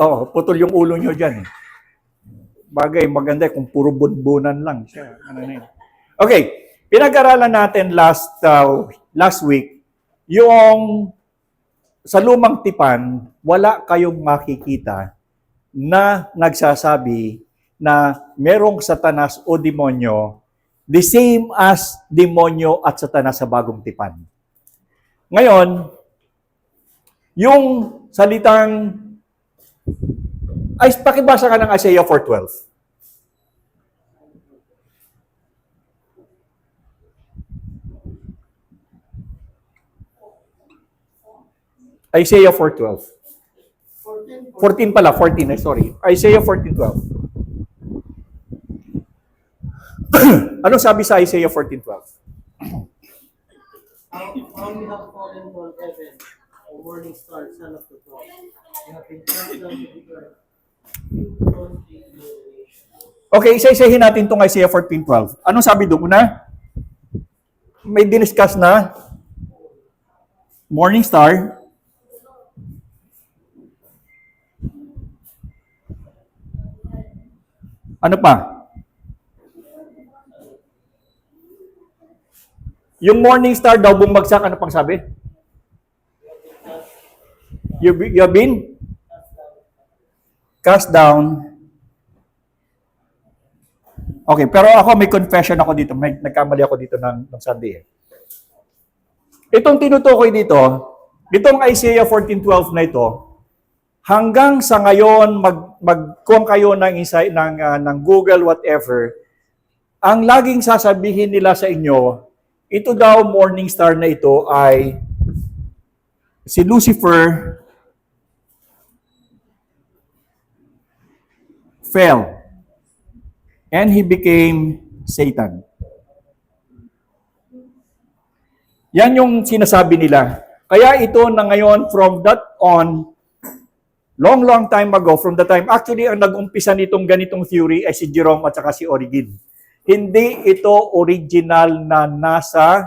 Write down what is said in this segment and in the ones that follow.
oh, putol yung ulo nyo dyan. eh. Bagay, maganda kung puro bunbunan lang siya. Ano na yun. Okay, pinag-aralan natin last uh, last week yung sa lumang tipan, wala kayong makikita na nagsasabi na merong satanas o demonyo the same as demonyo at satanas sa bagong tipan. Ngayon, yung salitang ay pakibasa ka ng Isaiah 4:12. Isaiah 4:12. 14 pala, 14, eh, sorry. Isaiah 14:12. Anong sabi sa Isaiah 14:12? How, you have fallen from heaven, O morning star, son of the dawn. You have been cast down to the. Okay, isa-isahin natin itong Isaiah 14.12. Anong sabi doon? Una, may diniscuss na morning star. Ano pa? Yung morning star daw bumagsak, ano pang sabi? You, you have been cast down Okay, pero ako may confession ako dito. May nagkamali ako dito ng, ng Sunday. eh. Itong tinutukoy dito, itong Isaiah 14:12 na ito, hanggang sa ngayon mag magkuha kayo ng insight ng ah, ng Google whatever, ang laging sasabihin nila sa inyo, ito daw morning star na ito ay si Lucifer fell and he became Satan. Yan yung sinasabi nila. Kaya ito na ngayon, from that on, long, long time ago, from the time, actually, ang nag-umpisa nitong ganitong theory ay si Jerome at saka si Origin. Hindi ito original na nasa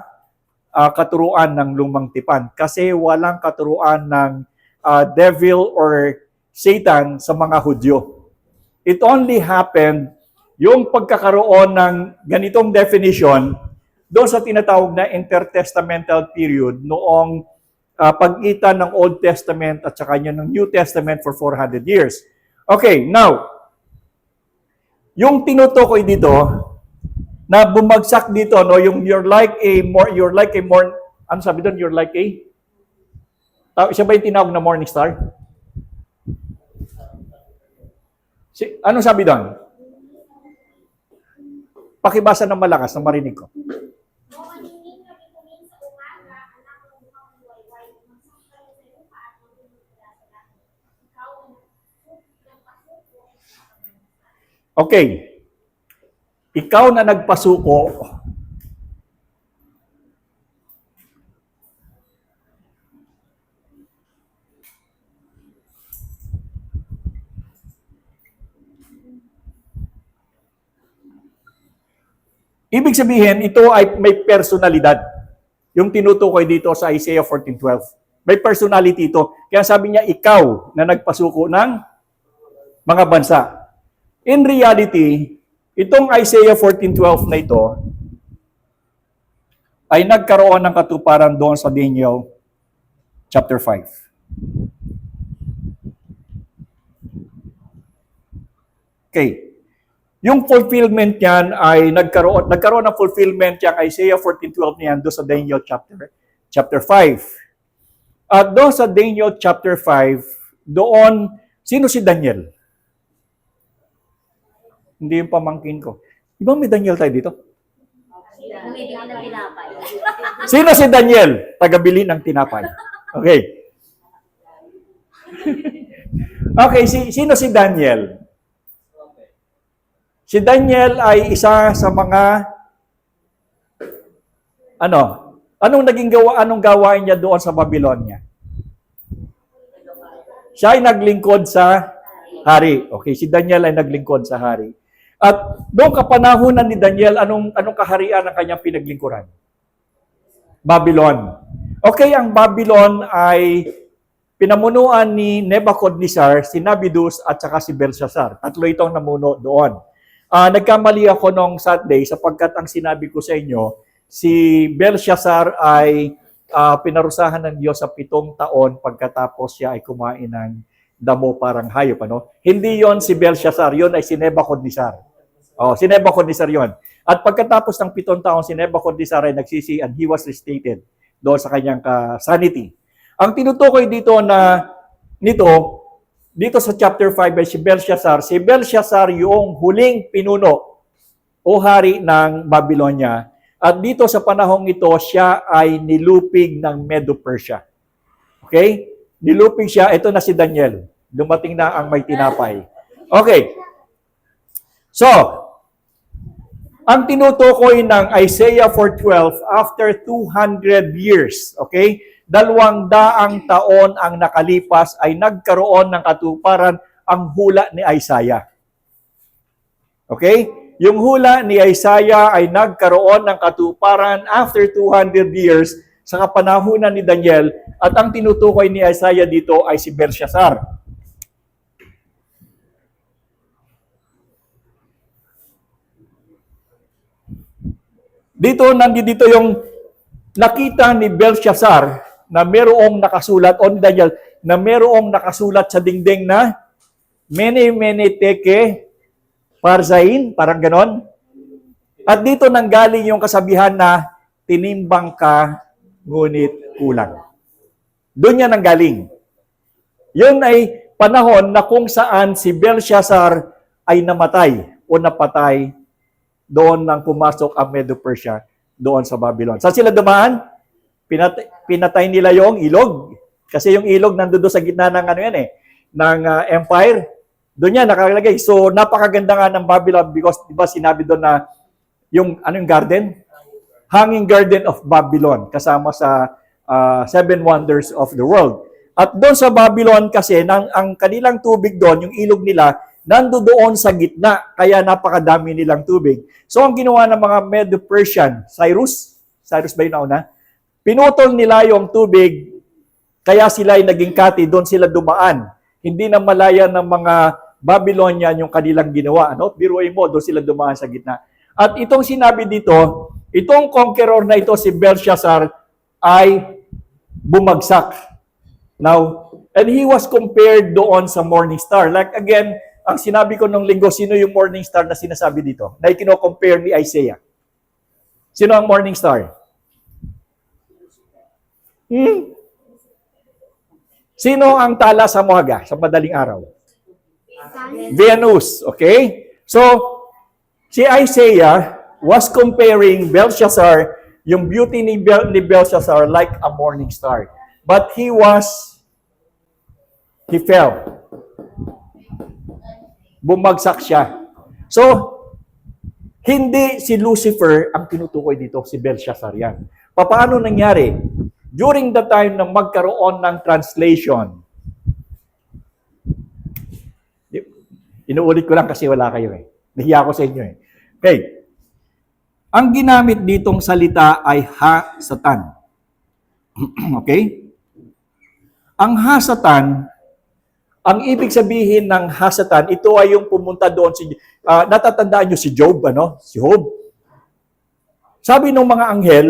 ah, katuruan ng lumang tipan. Kasi walang katuruan ng ah, devil or Satan sa mga Hudyo. It only happened yung pagkakaroon ng ganitong definition doon sa tinatawag na intertestamental period noong ah, pagitan ng Old Testament at saka yun ng New Testament for 400 years. Okay, now, yung tinutukoy dito na bumagsak dito no yung you're like a more you're like a more ano sabi doon you're like a Ah, siya ba yung tinawag na morning star? Si, ano sabi doon? Pakibasa ng malakas na marinig ko. Mamaningin kami tumingin sa umaga, anak ng mukhang liwayway, magsasakay sa lupa at magmumula sa langit. Ikaw ang nagpasuko Okay. Ikaw na nagpasuko, Ibig sabihin, ito ay may personalidad. Yung tinutukoy dito sa Isaiah 14.12. May personality ito. Kaya sabi niya, ikaw na nagpasuko ng mga bansa. In reality, itong Isaiah 14.12 na ito ay nagkaroon ng katuparan doon sa Daniel chapter 5. Okay. Yung fulfillment niyan ay nagkaroon nagkaroon ng fulfillment yung Isaiah 14:12 niyan doon sa Daniel chapter chapter 5. At doon sa Daniel chapter 5, doon sino si Daniel? Hindi yung pamangkin ko. Di ba may Daniel tayo dito? Sino si Daniel? Tagabili ng tinapay. Okay. okay, si, sino si Daniel? Si Daniel ay isa sa mga ano? Anong naging gawa anong gawain niya doon sa Babylonia? Siya ay naglingkod sa hari. Okay, si Daniel ay naglingkod sa hari. At noong kapanahunan ni Daniel, anong anong kaharian ang kanyang pinaglingkuran? Babylon. Okay, ang Babylon ay pinamunuan ni Nebuchadnezzar, si Nabidus at saka si Belshazzar. Tatlo itong namuno doon. Ah, nagkamali ako nung Sunday sapagkat ang sinabi ko sa inyo, si Belshazzar ay ah, pinarusahan ng Diyos sa pitong taon pagkatapos siya ay kumain ng damo parang hayop. Ano? Hindi yon si Belshazzar, yon ay si Nebuchadnezzar. Oh, si Nebuchadnezzar yon. At pagkatapos ng pitong taon, si Nebuchadnezzar ay nagsisi and he was restated doon sa kanyang sanity. Ang tinutukoy dito na nito, dito sa chapter 5 ay si Belshazzar. Si Belshazzar yung huling pinuno o hari ng Babylonia. At dito sa panahong ito, siya ay nilupig ng Medo-Persia. Okay? Nilupig siya. Ito na si Daniel. Dumating na ang may tinapay. Okay. So, ang tinutukoy ng Isaiah 4.12, after 200 years, okay, dalawang daang taon ang nakalipas ay nagkaroon ng katuparan ang hula ni Isaiah. Okay? Yung hula ni Isaiah ay nagkaroon ng katuparan after 200 years sa kapanahunan ni Daniel at ang tinutukoy ni Isaiah dito ay si Belshazzar. Dito, nandito yung nakita ni Belshazzar na merong nakasulat, o ni Daniel, na merong nakasulat sa dingding na many, many teke parzain, parang ganon. At dito nanggaling yung kasabihan na tinimbang ka, ngunit kulang. Doon yan nanggaling. Yun ay panahon na kung saan si Belshazzar ay namatay o napatay doon nang pumasok ang Medo-Persia doon sa Babylon. Saan sila dumaan? Pinatay, pinatay nila yung ilog. Kasi yung ilog nandoon doon sa gitna ng ano yan eh, ng uh, empire. Doon yan nakalagay. So napakaganda nga ng Babylon because 'di ba sinabi doon na yung ano yung garden? Hanging Garden of Babylon kasama sa uh, Seven Wonders of the World. At doon sa Babylon kasi nang ang kanilang tubig doon, yung ilog nila nando doon sa gitna, kaya napakadami nilang tubig. So ang ginawa ng mga Medo-Persian, Cyrus, Cyrus ba yung nauna? Pinutol nila yung tubig, kaya sila ay naging kati, doon sila dumaan. Hindi na malaya ng mga Babylonian yung kanilang ginawa. Ano? Biruin mo, doon sila dumaan sa gitna. At itong sinabi dito, itong conqueror na ito, si Belshazzar, ay bumagsak. Now, and he was compared doon sa morning star. Like again, ang sinabi ko nung linggo, sino yung morning star na sinasabi dito? Na ikino-compare ni Isaiah. Sino ang morning star? Hmm? Sino ang tala sa muhaga sa madaling araw? Venus, okay? So, si Isaiah was comparing Belshazzar, yung beauty ni, Bel- ni Belshazzar like a morning star. But he was, he fell bumagsak siya. So, hindi si Lucifer ang tinutukoy dito, si Belshazzar yan. Paano nangyari? During the time na magkaroon ng translation, inuulit ko lang kasi wala kayo eh. Nahiya ko sa inyo eh. Okay. Ang ginamit ditong salita ay ha-satan. okay? Ang ha-satan ang ibig sabihin ng hasatan, ito ay yung pumunta doon si uh, natatandaan niyo si Job ano? Si Job. Sabi ng mga anghel,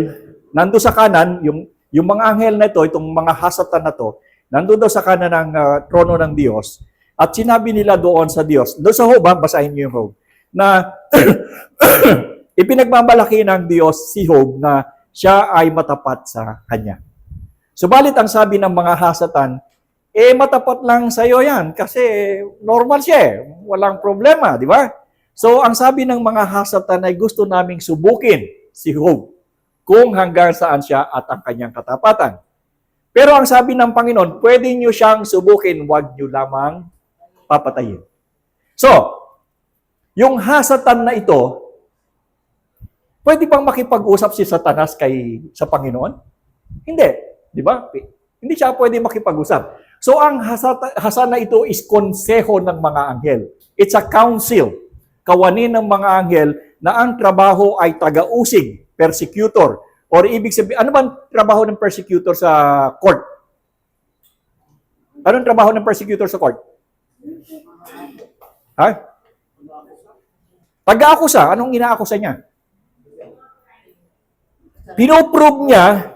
nando sa kanan, yung yung mga anghel na ito, itong mga hasatan na to, nando daw sa kanan ng uh, trono ng Diyos. At sinabi nila doon sa Diyos, doon sa ha? basahin niyo yung Job, na ipinagmamalaki ng Diyos si Job na siya ay matapat sa kanya. Subalit ang sabi ng mga hasatan, eh matapat lang sa iyo yan kasi normal siya eh. Walang problema, di ba? So, ang sabi ng mga hasatan ay gusto naming subukin si Job kung hanggang saan siya at ang kanyang katapatan. Pero ang sabi ng Panginoon, pwede nyo siyang subukin, wag nyo lamang papatayin. So, yung hasatan na ito, pwede bang makipag-usap si Satanas kay sa Panginoon? Hindi, di ba? Hindi siya pwede makipag-usap. So ang hasata, hasana ito is konseho ng mga anghel. It's a council. Kawanin ng mga anghel na ang trabaho ay taga-usig, persecutor. Or ibig sabihin, ano bang trabaho ng persecutor sa court? Anong trabaho ng persecutor sa court? Ha? Pag-aakusa, anong inaakusa niya? Pinoprove niya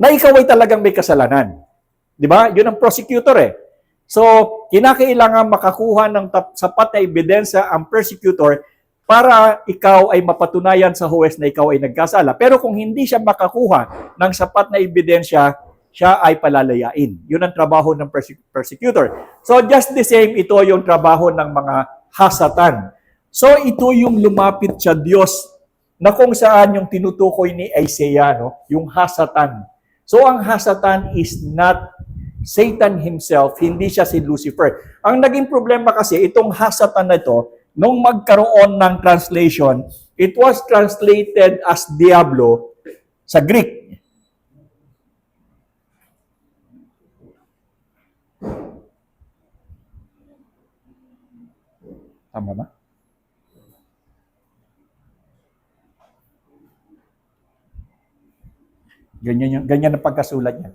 na ikaw ay talagang may kasalanan. Di ba? Yun ang prosecutor eh. So, kinakailangan makakuha ng sapat na ebidensya ang persecutor para ikaw ay mapatunayan sa huwes na ikaw ay nagkasala. Pero kung hindi siya makakuha ng sapat na ebidensya, siya ay palalayain. Yun ang trabaho ng perse- persecutor. So just the same, ito yung trabaho ng mga hasatan. So ito yung lumapit sa Diyos na kung saan yung tinutukoy ni Isaiah, no? yung hasatan. So ang hasatan is not Satan himself, hindi siya si Lucifer. Ang naging problema kasi, itong hasatan na ito, nung magkaroon ng translation, it was translated as Diablo sa Greek. Tama ba? Ganyan, yung, ganyan ang pagkasulat niya.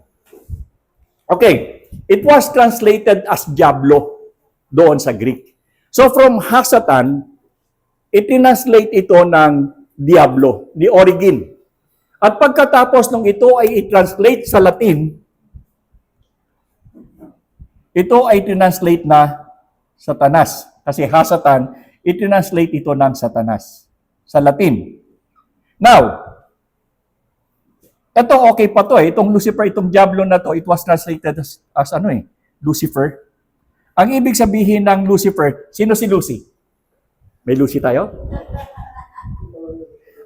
Okay, it was translated as Diablo doon sa Greek. So from Hasatan, itinranslate ito ng Diablo, the origin. At pagkatapos nung ito ay i-translate sa Latin, ito ay translate na Satanas. Kasi Hasatan, itinranslate ito ng Satanas sa Latin. Now, ito okay pa to eh. Itong Lucifer, itong Diablo na to, it was translated as, as ano eh, Lucifer. Ang ibig sabihin ng Lucifer, sino si Lucy? May Lucy tayo?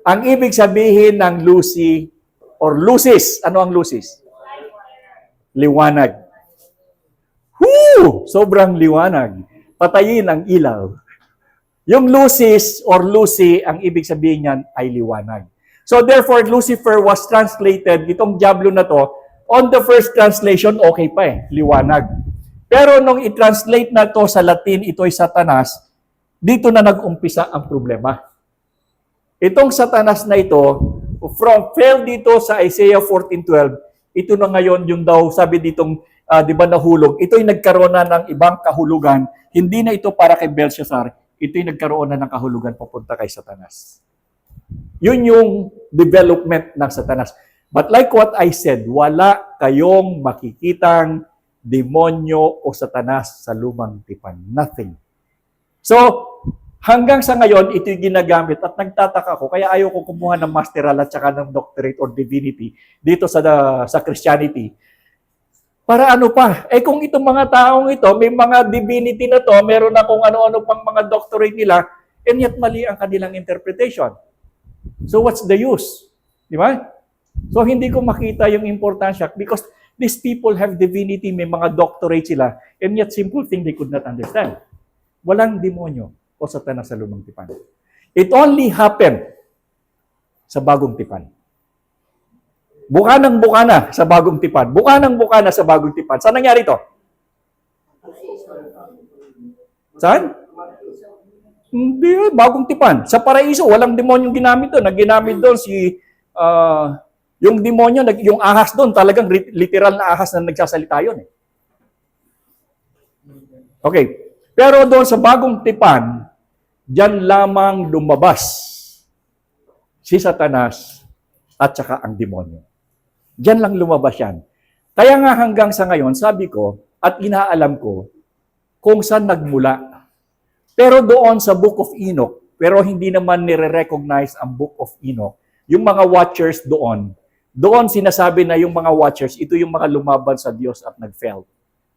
Ang ibig sabihin ng Lucy or Lucis, ano ang Lucis? Liwanag. Whoo! Sobrang liwanag. Patayin ang ilaw. Yung Lucis or Lucy, ang ibig sabihin niyan ay liwanag. So therefore, Lucifer was translated, itong Diablo na to, on the first translation, okay pa eh, liwanag. Pero nung i-translate na to sa Latin, ito'y Satanas, dito na nag-umpisa ang problema. Itong Satanas na ito, from fell dito sa Isaiah 14.12, ito na ngayon yung daw, sabi ditong, ah, di ba nahulog, ito'y nagkaroon na ng ibang kahulugan, hindi na ito para kay Belshazzar, ito'y nagkaroon na ng kahulugan papunta kay Satanas. Yun yung development ng Satanas. But like what I said, wala kayong makikitang demonyo o Satanas sa lumang tipan. Nothing. So, hanggang sa ngayon, ito'y ginagamit at nagtataka ko, kaya ayaw ko kumuha ng masteral at saka ng doctorate or divinity dito sa, sa Christianity. Para ano pa? Eh kung itong mga taong ito, may mga divinity na to, meron na kung ano-ano pang mga doctorate nila, and yet mali ang kanilang interpretation. So what's the use? Di ba? So hindi ko makita yung importansya because these people have divinity, may mga doctorate sila, and yet simple thing they could not understand. Walang demonyo o satanas sa lumang tipan. It only happened sa bagong tipan. Buka ng buka na sa bagong tipan. Buka ng buka na sa bagong tipan. Saan nangyari to? Saan? Hindi, bagong tipan. Sa paraiso, walang demonyong ginamit doon. Ang ginamit doon si, ah, yung demonyo, yung ahas doon, talagang literal na ahas na nagsasalita yun. Eh. Okay. Pero doon sa bagong tipan, diyan lamang lumabas si Satanas at saka ang demonyo. Diyan lang lumabas yan. Kaya nga hanggang sa ngayon, sabi ko, at inaalam ko, kung saan nagmula pero doon sa Book of Enoch, pero hindi naman nire-recognize ang Book of Enoch, yung mga watchers doon, doon sinasabi na yung mga watchers, ito yung mga lumaban sa Diyos at nag-fail.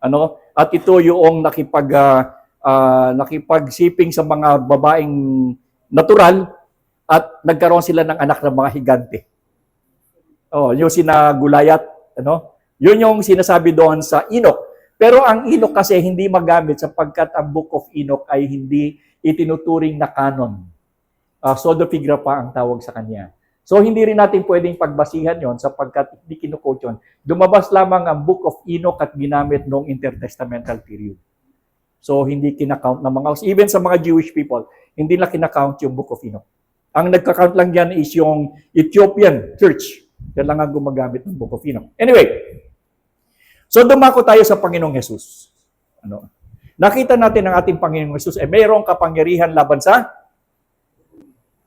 Ano? At ito yung nakipag ah, ah, nakipagsiping sa mga babaeng natural at nagkaroon sila ng anak ng mga higante. Oh, yung sina Gulayat, ano? Yun yung sinasabi doon sa Enoch. Pero ang Enoch kasi hindi magamit sapagkat ang Book of Enoch ay hindi itinuturing na canon. Uh, Sodopigra pa ang tawag sa kanya. So hindi rin natin pwedeng pagbasihan yon sapagkat hindi kinukote yun. Lumabas lamang ang Book of Enoch at ginamit noong intertestamental period. So hindi kinakount ng mga, even sa mga Jewish people, hindi na kinakount yung Book of Enoch. Ang nagka-count lang yan is yung Ethiopian church. Yan lang ang gumagamit ng Book of Enoch. Anyway, So dumako tayo sa Panginoong Jesus. Ano? Nakita natin ang ating Panginoong Jesus ay mayroong kapangyarihan laban sa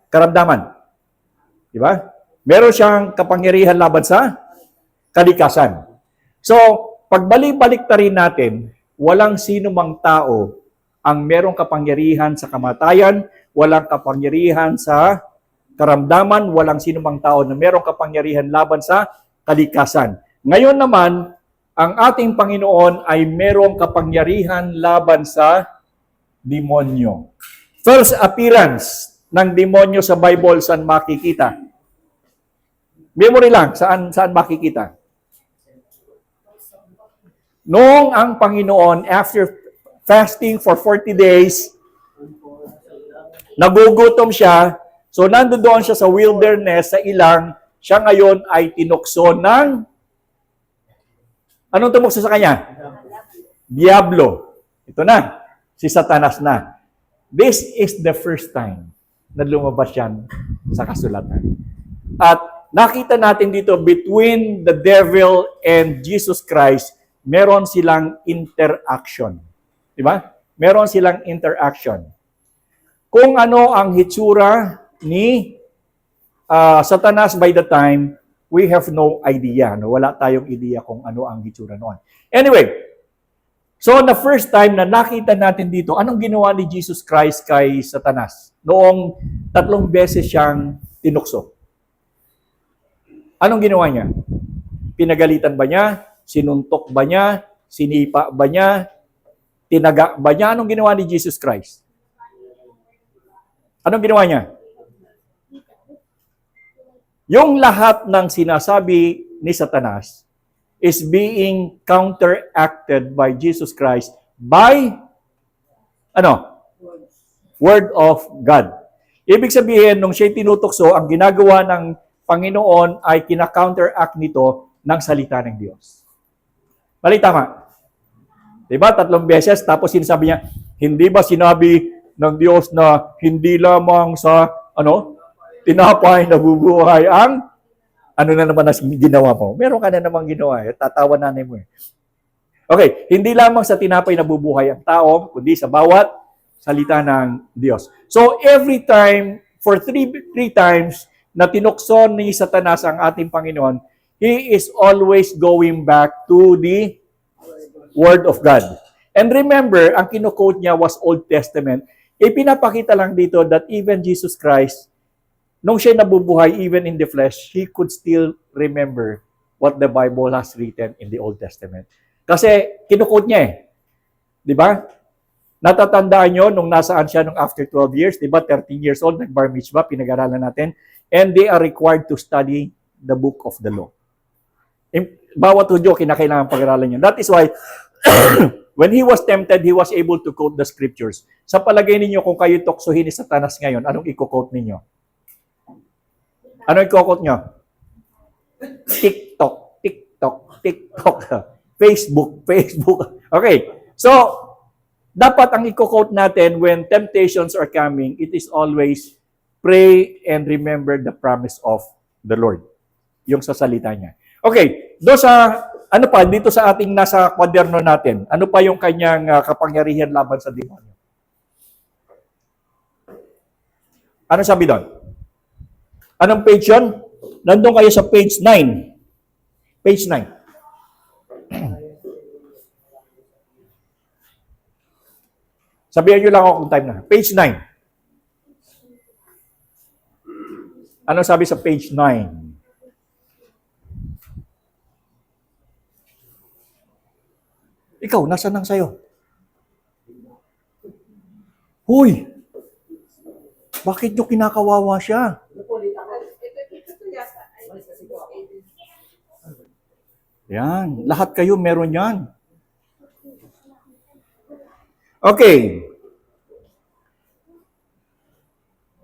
karamdaman. Di ba? Meron siyang kapangyarihan laban sa kalikasan. So, pagbalik-balik ta rin natin, walang sino mang tao ang merong kapangyarihan sa kamatayan, walang kapangyarihan sa karamdaman, walang sino mang tao na merong kapangyarihan laban sa kalikasan. Ngayon naman, ang ating Panginoon ay merong kapangyarihan laban sa demonyo. First appearance ng demonyo sa Bible saan makikita? Memory lang, saan saan makikita? Noong ang Panginoon, after fasting for 40 days, nagugutom siya, so nandoon siya sa wilderness, sa ilang, siya ngayon ay tinukso ng, anong tumukso sa kanya? Diablo. Ito na, si Satanas na. This is the first time na lumabas yan sa kasulatan. At nakita natin dito, between the devil and Jesus Christ, meron silang interaction. Di ba? Meron silang interaction. Kung ano ang hitsura ni ah, Satanas by the time, we have no idea. No? Wala tayong idea kung ano ang hitsura noon. Anyway, so the first time na nakita natin dito, anong ginawa ni Jesus Christ kay Satanas? Noong tatlong beses siyang tinukso. Anong ginawa niya? Pinagalitan ba niya? Sinuntok ba niya? Sinipa ba niya? Tinaga ba niya? Anong ginawa ni Jesus Christ? Anong ginawa niya? Yung lahat ng sinasabi ni Satanas is being counteracted by Jesus Christ by ano? Word of God. Ibig sabihin, nung siya tinutokso, ang ginagawa ng Panginoon ay kina-counteract nito ng salita ng Diyos. Mali tama. Diba? Tatlong beses, tapos sinasabi niya, hindi ba sinabi ng Diyos na hindi lamang sa, ano, tinapay nabubuhay ang, ano na naman na ginawa mo? Meron ka na namang ginawa. Eh. Tatawa nanay mo eh. Okay, hindi lamang sa tinapay nabubuhay ang tao, kundi sa bawat salita ng Diyos. So, every time, for three, three times, na tinukso ni Satanas ang ating Panginoon, he is always going back to the Word of God. And remember, ang kinukote niya was Old Testament. Ipinapakita lang dito that even Jesus Christ, nung siya nabubuhay, even in the flesh, he could still remember what the Bible has written in the Old Testament. Kasi kinukote niya eh. Di ba? Natatandaan nyo nung nasaan siya nung after 12 years, di ba? 13 years old, nag-bar mitzvah, pinag-aralan natin. And they are required to study the book of the law. Bawat hudyo, kinakailangan pag-aralan yun. That is why, when he was tempted, he was able to quote the scriptures. Sa palagay ninyo, kung kayo tuksohin ni Satanas ngayon, anong i-quote ninyo? Anong i-quote nyo? TikTok, TikTok, TikTok. Facebook, Facebook. Okay. So, dapat ang i-quote natin when temptations are coming, it is always pray and remember the promise of the Lord. Yung sa salita niya. Okay, do sa ano pa dito sa ating nasa kwaderno natin. Ano pa yung kanyang ah, kapangyarihan laban sa demonyo? Ano sabi doon? Anong page yun? Nandun kayo sa page 9. Page 9. Sabihan nyo lang ako kung time na. Page 9. Ano sabi sa page 9? Ikaw, nasa nang sayo? Huy! Bakit nyo kinakawawa siya? Yan. Lahat kayo meron yan. Okay.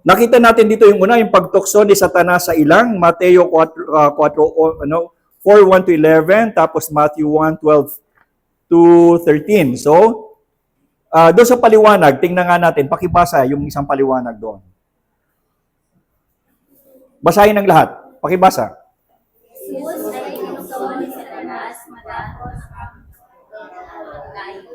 Nakita natin dito yung una, yung pagtukso ni Satanas sa ilang, Mateo 4, uh, 4 o- ano, 4, 1 to 11, tapos Matthew 1, 12 to 13. So, uh, doon sa paliwanag, tingnan nga natin, pakibasa yung isang paliwanag doon. Basahin ng lahat. Pakibasa. Jesus ay inutuon ni Satanas matapos ang malayo.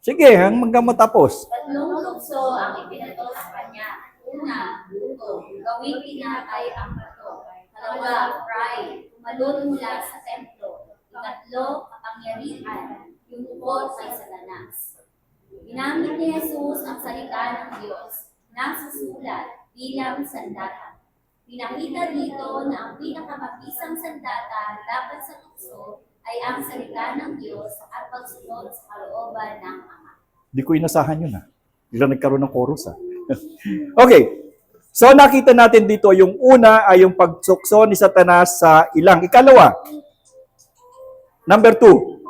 Sige, hanggang matapos. Tatlong tukso ang ipinato sa kanya. Una, luto, gawing pinatay ang bato. Pangalawa, pride, tumalon mula sa templo. Ikatlo, kapangyarihan, yung ukol kay Satanas. Ginamit ni Jesus ang salita ng Diyos na susulat bilang sandata. Pinakita dito na ang pinakamabisang sandata laban sa tukso ay ang salita ng Diyos at pagsunod sa kalooban ng Ama. Hindi ko inasahan yun ha. Bigla nagkaroon ng chorus ha. okay. So nakita natin dito yung una ay yung pagsukso ni Satanas sa ilang. Ikalawa. Number two.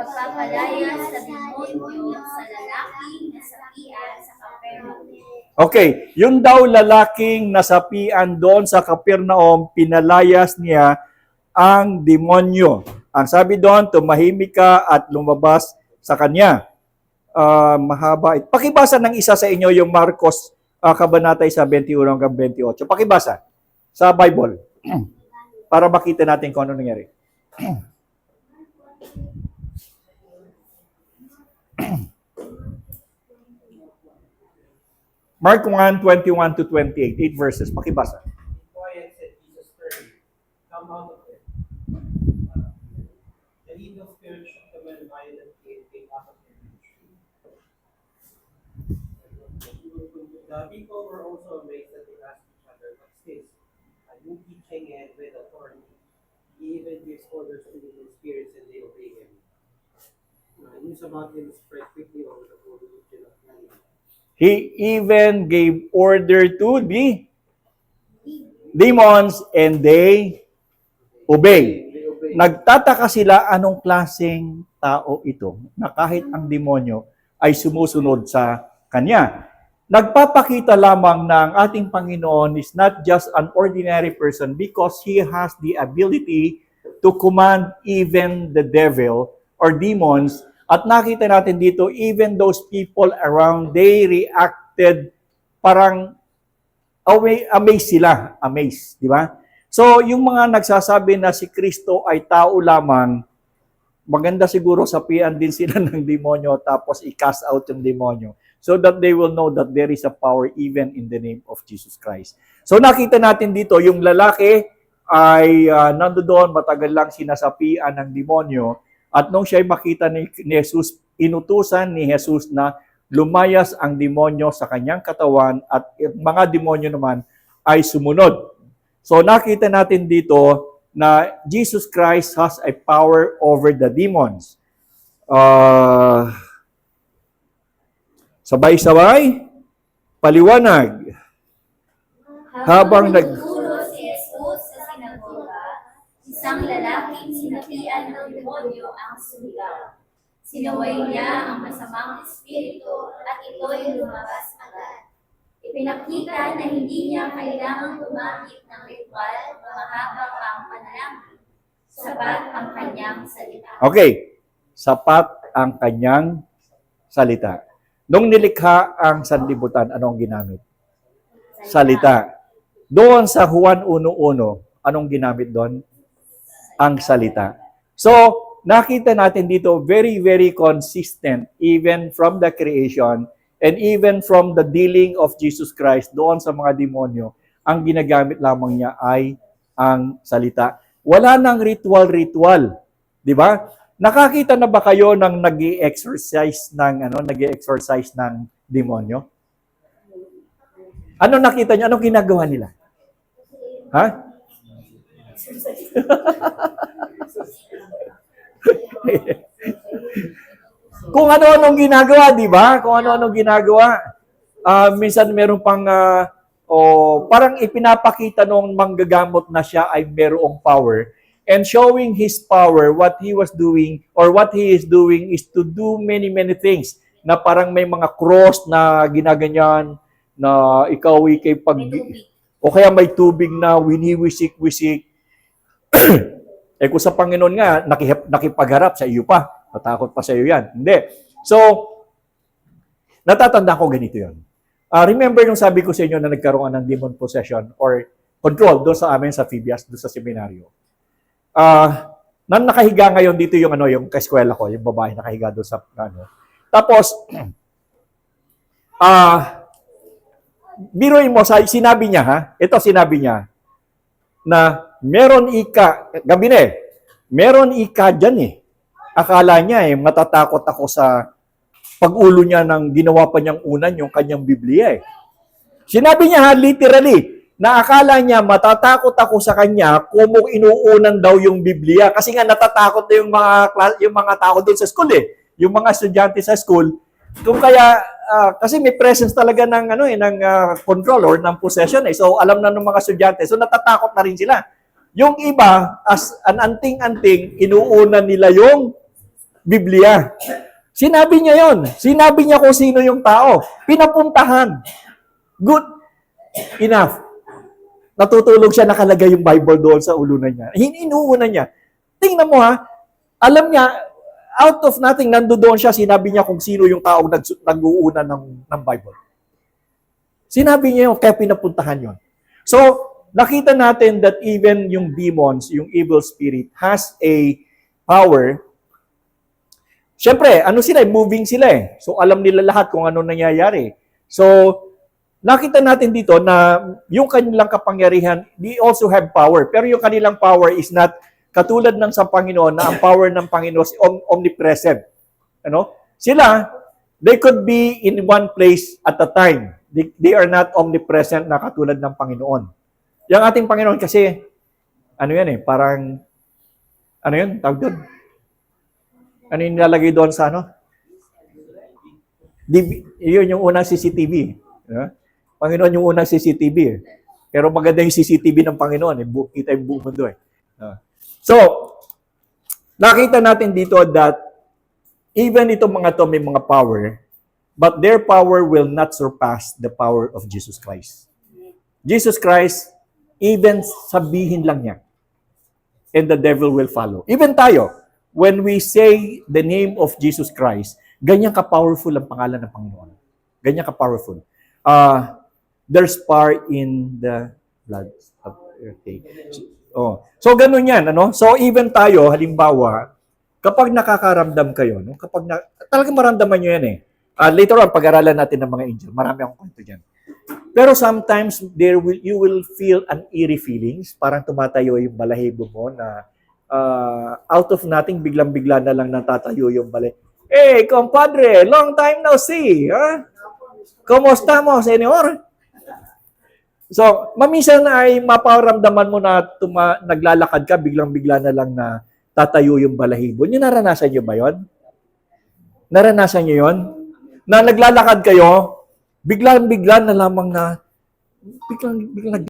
Pagpapalaya sa demonyo sa lalaking nasapian sa Kapernaum. Okay, yung daw lalaking nasapian doon sa Kapernaum, pinalayas niya ang demonyo. Ang sabi doon, tumahimik ka at lumabas sa kanya. Ah, mahaba. Pakibasa ng isa sa inyo yung Marcos uh, Kabanatay sa 21 hanggang 28. Pakibasa sa Bible. Para makita natin kung ano nangyari. Mark 1, 21 to 28. 8 verses. Pakibasa. Uh, The the and. The people were also amazed that they asked each other, What's this? A new teaching and with authority. He even gives orders to evil spirits and they obey him. Uh, news about him spread quickly over the whole region of Galilee. He even gave order to the demons and they obey. Nagtataka sila anong klaseng tao ito na kahit ang demonyo ay sumusunod sa kanya. Nagpapakita lamang ang ating Panginoon is not just an ordinary person because He has the ability to command even the devil or demons. At nakita natin dito, even those people around, they reacted parang ama- amazed sila. Amazed, di ba? So, yung mga nagsasabi na si Kristo ay tao lamang, maganda siguro sapian din sila ng demonyo tapos i-cast out yung demonyo so that they will know that there is a power even in the name of Jesus Christ. So nakita natin dito, yung lalaki ay uh, nandoon, matagal lang sinasapian ng demonyo at nung siya ay makita ni, Jesus, inutusan ni Jesus na lumayas ang demonyo sa kanyang katawan at mga demonyo naman ay sumunod. So nakita natin dito na Jesus Christ has a power over the demons. Uh, sabay-sabay, paliwanag. Habang nag- nagtuturo si Jesus sa sinagoga, isang lalaking sinapian ng demonyo. Sinaway niya ang masamang espiritu at ito'y lumabas agad. Ipinakita na hindi niya kailangang gumamit ng ritual o mahabang pang panalangin. Sapat ang kanyang salita. Okay, sapat ang kanyang salita. Nung nilikha ang sanlibutan, anong ginamit? Salita. Doon sa Juan 1.1, anong ginamit doon? Ang salita. So, nakita natin dito very, very consistent even from the creation and even from the dealing of Jesus Christ doon sa mga demonyo, ang ginagamit lamang niya ay ang salita. Wala nang ritual-ritual. Di ba? Nakakita na ba kayo ng nag exercise ng ano, nag exercise ng demonyo? Ano nakita niyo? Anong ginagawa nila? Ha? Kung ano-anong ginagawa, di ba? Kung ano-anong ginagawa. Ah, minsan meron pang ah, o parang ipinapakita nung manggagamot na siya ay merong power and showing his power what he was doing or what he is doing is to do many many things na parang may mga cross na ginaganyan na ikaw ikay pag o kaya may tubig na winiwisik-wisik. eh kung sa Panginoon nga, nakihip, nakipagharap sa iyo pa. Natakot pa sa iyo yan. Hindi. So, natatanda ko ganito yon. Ah, remember nung sabi ko sa inyo na nagkaroon ng demon possession or control doon sa amin sa Phibias, doon sa seminaryo. Ah, na nakahiga ngayon dito yung ano, yung kaskwela ko, yung babae nakahiga doon sa ano. Tapos ah biruin mo sa sinabi niya ha. Ito sinabi niya na meron ika gabi na eh. Meron ika diyan eh. Akala niya eh matatakot ako sa pag-ulo niya ng ginawa pa niyang unan yung kanyang Biblia eh. Sinabi niya ha, literally, na akala niya matatakot ako sa kanya kung inuunan daw yung Biblia kasi nga natatakot na yung mga yung mga tao doon sa school eh yung mga estudyante sa school kung kaya ah, kasi may presence talaga ng ano eh ng ah, control or ng possession eh so alam na ng mga estudyante so natatakot na rin sila yung iba as an anting-anting inuunan nila yung Biblia sinabi niya yon sinabi niya kung sino yung tao pinapuntahan good enough natutulog siya nakalagay yung Bible doon sa ulunan niya. Inuuna niya. Tingnan mo ha, alam niya, out of nothing, nandoon siya, sinabi niya kung sino yung taong nag, nag-uuna ng, ng Bible. Sinabi niya yun, kaya pinapuntahan yon. So, nakita natin that even yung demons, yung evil spirit, has a power. Siyempre, ano sila, eh, moving sila eh. So, alam nila lahat kung ano nangyayari. So, nakita natin dito na yung kanilang kapangyarihan, they also have power. Pero yung kanilang power is not katulad ng sa Panginoon na ang power ng Panginoon is om- omnipresent. Ano? Sila, they could be in one place at a time. They, they are not omnipresent na katulad ng Panginoon. Yung ating Panginoon kasi, ano yan eh, parang, ano yun, tawag doon? Ano yung nilalagay doon sa ano? DV, yun yung unang CCTV. eh. Panginoon yung unang CCTV. Eh. Pero maganda yung CCTV ng Panginoon. Eh. Kita yung buong mundo. Eh. Ah. So, nakita natin dito that even itong mga to may mga power, but their power will not surpass the power of Jesus Christ. Jesus Christ, even sabihin lang niya, and the devil will follow. Even tayo, when we say the name of Jesus Christ, ganyan ka-powerful ang pangalan ng Panginoon. Ganyan ka-powerful. Uh, there's power in the blood of okay. Oh. So ganun 'yan, ano? So even tayo, halimbawa, kapag nakakaramdam kayo, no? Kapag na, talagang maramdaman niyo 'yan eh. Ah, later on pag-aralan natin ng mga angel. Marami akong kwento diyan. Pero sometimes there will you will feel an eerie feelings, parang tumatayo yung balahibo mo na ah, out of nothing biglang-bigla na lang natatayo yung balahibo. Hey, compadre, long time no see. Ha? Kumusta mo, senyor? So, mamisan ay maparamdaman mo na tuma, naglalakad ka, biglang-bigla na lang na tatayo yung balahibo. Yung naranasan nyo ba yon? Naranasan nyo yon? Na naglalakad kayo, biglang-bigla na lamang na biglang biglang